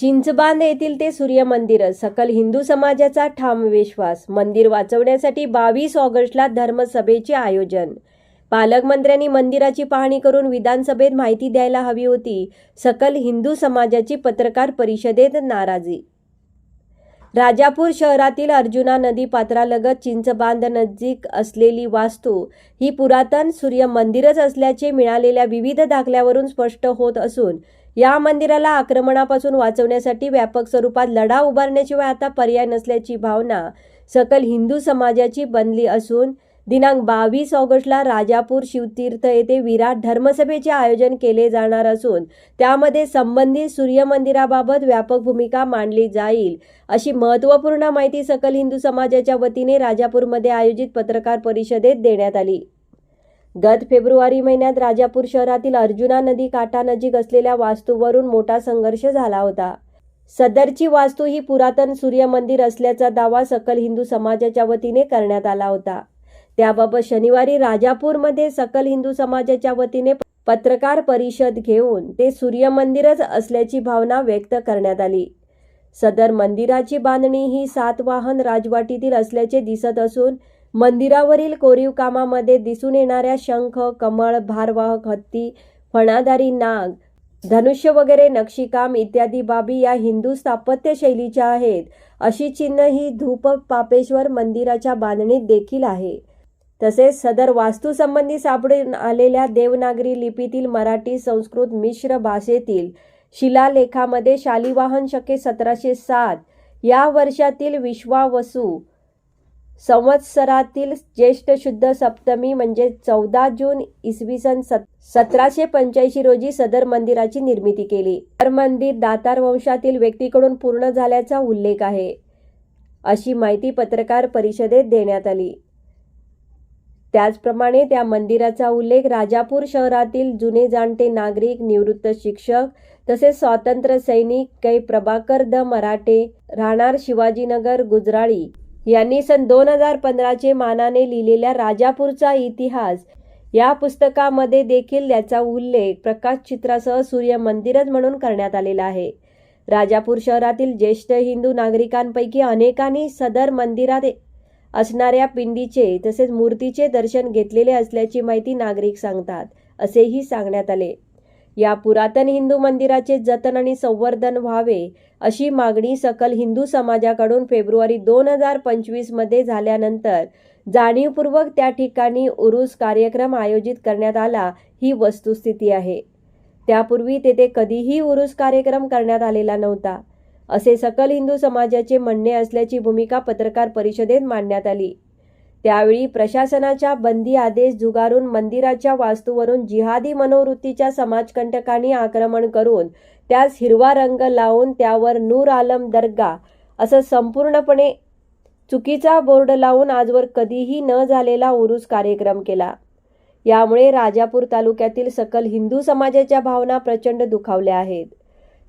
चिंचबांध येथील ते सूर्य मंदिर सकल हिंदू समाजाचा ठाम विश्वास. मंदिर वाचवण्यासाठी बावीस ऑगस्टला धर्मसभेचे आयोजन. पालकमंत्र्यांनी मंदिराची पाहणी करून विधानसभेत माहिती द्यायला हवी होती. सकल हिंदू समाजाची पत्रकार परिषदेत नाराजी. राजापूर शहरातील अर्जुना नदी पात्रालगत चिंचबांध नजीक असलेली वास्तू ही पुरातन सूर्य मंदिरच असल्याचे मिळालेल्या विविध दाखल्यावरून स्पष्ट होत असून या मंदिराला आक्रमणापासून वाचवण्यासाठी व्यापक स्वरूपात लढा उभारण्याशिवाय आता पर्याय नसल्याची भावना सकल हिंदू समाजाची बनली असून दिनांक बावीस ऑगस्टला राजापूर शिवतीर्थ येथे विराट धर्मसभेचे आयोजन केले जाणार असून त्यामध्ये संबंधित सूर्यमंदिराबाबत व्यापक भूमिका मांडली जाईल अशी महत्त्वपूर्ण माहिती सकल हिंदू समाजाच्या वतीने राजापूरमध्ये आयोजित पत्रकार परिषदेत देण्यात आली. गत फेब्रुवारी महिन्यात राजापूर शहरातील अर्जुना नदी काठानजीक असलेल्या वास्तूवरून मोठा संघर्ष झाला होता. सदरची वास्तू ही पुरातन सूर्य मंदिर असल्याचा दावा सकल हिंदू समाजाच्या वतीने करण्यात आला होता. त्याबाबत शनिवारी राजापूरमध्ये सकल हिंदू समाजाच्या वतीने पत्रकार परिषद घेऊन ते सूर्य मंदिरच असल्याची भावना व्यक्त करण्यात आली. सदर मंदिराची बांधणी ही सातवाहन राजवाटीतील असल्याचे दिसत असून मंदिरावरील कोरीव कामामध्ये दिसून येणाऱ्या शंख कमळ भारवाहक हत्ती फणादारी नाग धनुष्य वगैरे नक्षीकाम इत्यादी बाबी या हिंदू स्थापत्य शैलीच्या आहेत. अशी चिन्ह ही धूप पापेश्वर मंदिराच्या बांधणीत देखील आहे. तसेच सदर वास्तूसंबंधी सापडून आलेल्या देवनागरी लिपीतील मराठी संस्कृत मिश्र भाषेतील शिलालेखामध्ये शालिवाहन शके सतराशे सात या वर्षातील विश्वावसू संवत्सरातील ज्येष्ठ शुद्ध सप्तमी म्हणजे चौदा जून इसवी सन सत सतराशे पंच्याऐंशी रोजी सदर मंदिराची निर्मिती केली. तर मंदिर दातार वंशातील व्यक्तीकडून पूर्ण झाल्याचा उल्लेख आहे अशी माहिती पत्रकार परिषदेत देण्यात आली. त्याचप्रमाणे त्या मंदिराचा उल्लेख राजापूर शहरातील जुने जाणते नागरिक निवृत्त शिक्षक तसेच स्वातंत्र्य सैनिक कै. प्रभाकर द. मराठे राहणार शिवाजीनगर गुजराळी. यांनी सन दोन हजार पंधराचे मानाने लिहिलेल्या राजापूरचा इतिहास या पुस्तकामध्ये देखील त्याचा उल्लेख प्रकाश चित्रासह सूर्य मंदिरच म्हणून करण्यात आलेला आहे. राजापूर शहरातील ज्येष्ठ हिंदू नागरिकांपैकी अनेकांनी सदर मंदिरात असणाऱ्या पिंडीचे तसेच मूर्तीचे दर्शन घेतलेले असल्याची माहिती नागरिक सांगतात असेही सांगण्यात आले. या पुरातन हिंदू मंदिराचे जतन आणि संवर्धन व्हावे अशी मागणी सकल हिंदू समाजाकडून फेब्रुवारी दोन हजार पंचवीसमध्ये झाल्यानंतर जाणीवपूर्वक त्या ठिकाणी उरूस कार्यक्रम आयोजित करण्यात आला ही वस्तुस्थिती आहे. त्यापूर्वी तेथे कधीही उरूस कार्यक्रम करण्यात आलेला नव्हता. असे सकल हिंदू समाजाचे म्हणणे असल्याची भूमिका पत्रकार परिषदेत मांडण्यात आली. त्यावेळी प्रशासनाच्या बंदी आदेश झुगारून मंदिराच्या वास्तूवरून जिहादी मनोवृत्तीच्या समाजकंटकांनी आक्रमण करून त्यास हिरवा रंग लावून त्यावर नूर आलम दर्गा असं संपूर्णपणे चुकीचा बोर्ड लावून आजवर कधीही न झालेला उरूस कार्यक्रम केला. यामुळे राजापूर तालुक्यातील सकल हिंदू समाजाच्या भावना प्रचंड दुखावल्या आहेत.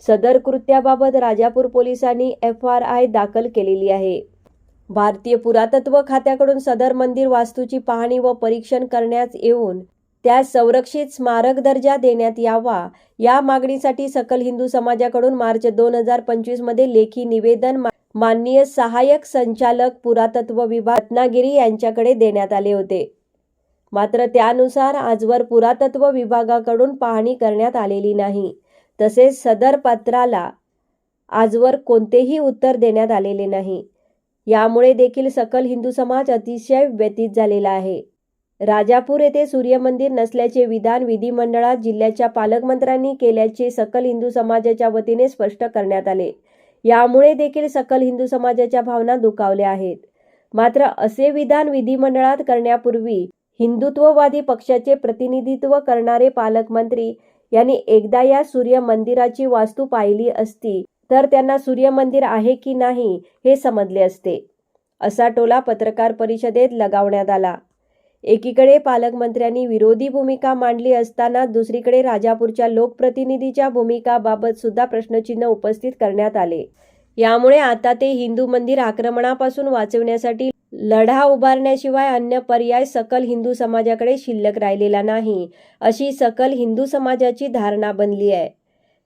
सदर कृत्याबाबत राजापूर पोलिसांनी एफ आर आय दाखल केलेली आहे. भारतीय पुरातत्व खात्याकडून सदर मंदिर वास्तूची पाहणी व परीक्षण करण्यात येऊन त्यास संरक्षित स्मारक दर्जा देण्यात यावा. या मागणीसाठी सकल हिंदू समाजाकडून मार्च दोन हजार पंचवीसमध्ये लेखी निवेदन माननीय सहाय्यक संचालक पुरातत्व विभाग रत्नागिरी यांच्याकडे देण्यात आले होते. मात्र त्यानुसार आजवर पुरातत्व विभागाकडून पाहणी करण्यात आलेली नाही. तसेच सदर पत्राला आजवर कोणतेही उत्तर देण्यात आलेले नाही. यामुळे देखील सकल हिंदू समाज अतिशय व्यतीत झालेला आहे. राजापूर येथे सूर्यमंदिर नसल्याचे विधान विधिमंडळात जिल्ह्याच्या पालकमंत्र्यांनी केल्याचे सकल हिंदू समाजाच्या वतीने स्पष्ट करण्यात आले. यामुळे देखील सकल हिंदू समाजाच्या भावना दुखावल्या आहेत. मात्र असे विधान विधिमंडळात करण्यापूर्वी हिंदुत्ववादी पक्षाचे प्रतिनिधित्व करणारे पालकमंत्री यांनी एकदा या सूर्य मंदिराची वास्तू पाहिली असती. तर त्यांना सूर्यमंदिर आहे की नाही हे समजले असते. असा टोला पत्रकार परिषदेत लगावण्यात आला. एकीकडे पालकमंत्र्यांनी विरोधी भूमिका मांडली असताना दुसरीकडे राजापूरच्या लोकप्रतिनिधीच्या भूमिकाबाबत सुद्धा प्रश्नचिन्ह उपस्थित करण्यात आले. यामुळे आता ते हिंदू मंदिर आक्रमणापासून वाचवण्यासाठी लढा उभारण्याशिवाय अन्य पर्याय सकल हिंदू समाजाकडे शिल्लक राहिलेला नाही अशी सकल हिंदू समाजाची धारणा बनली आहे.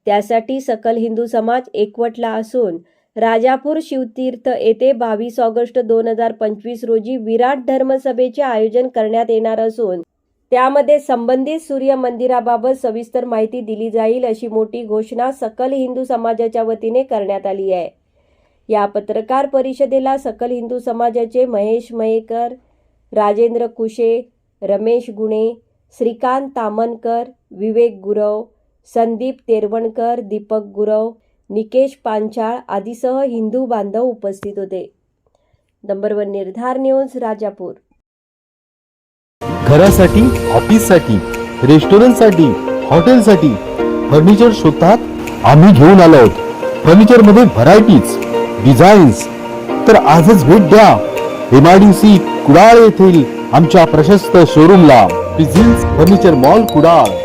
त्यासाठी सकल हिंदू समाज एकवटला असून राजापूर शिवतीर्थ येथे बावीस ऑगस्ट दोन हजार पंचवीस रोजी विराट धर्मसभेचे आयोजन करण्यात येणार असून त्यामध्ये संबंधित सूर्य मंदिराबाबत सविस्तर माहिती दिली जाईल अशी मोठी घोषणा सकल हिंदू समाजाच्या वतीने करण्यात आली आहे. या पत्रकार परिषदेला सकल हिंदू समाजाचे महेश मयेकर राजेंद्र कुशे रमेश गुणे श्रीकांत तामनकर विवेक गुरव संदीप तेरवणकर दीपक गुरव निकेश पांचाळ आदीसह हिंदू बांधव उपस्थित होते. Number one Nirdhar news Rajapur. घरासाठी ऑफिससाठी रेस्टॉरंटसाठी हॉटेलसाठी फर्निचर शोधतात आम्ही घेऊन आलो आहोत. फर्निचरमध्ये व्हरायटीज डिझाईन्स तर आजच भेट द्या. एमआयडीसी कुडाळ येथील आमच्या प्रशस्त शोरूमला. Business furniture mall Kudal.